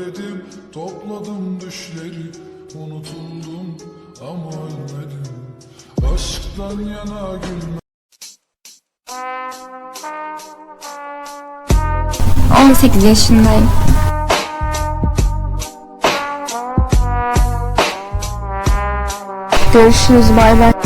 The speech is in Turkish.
Terledim topladım düşleri Unutuldum ama ölmedim Aşktan yana gülme 18 yaşındayım. Görüşürüz bay bay.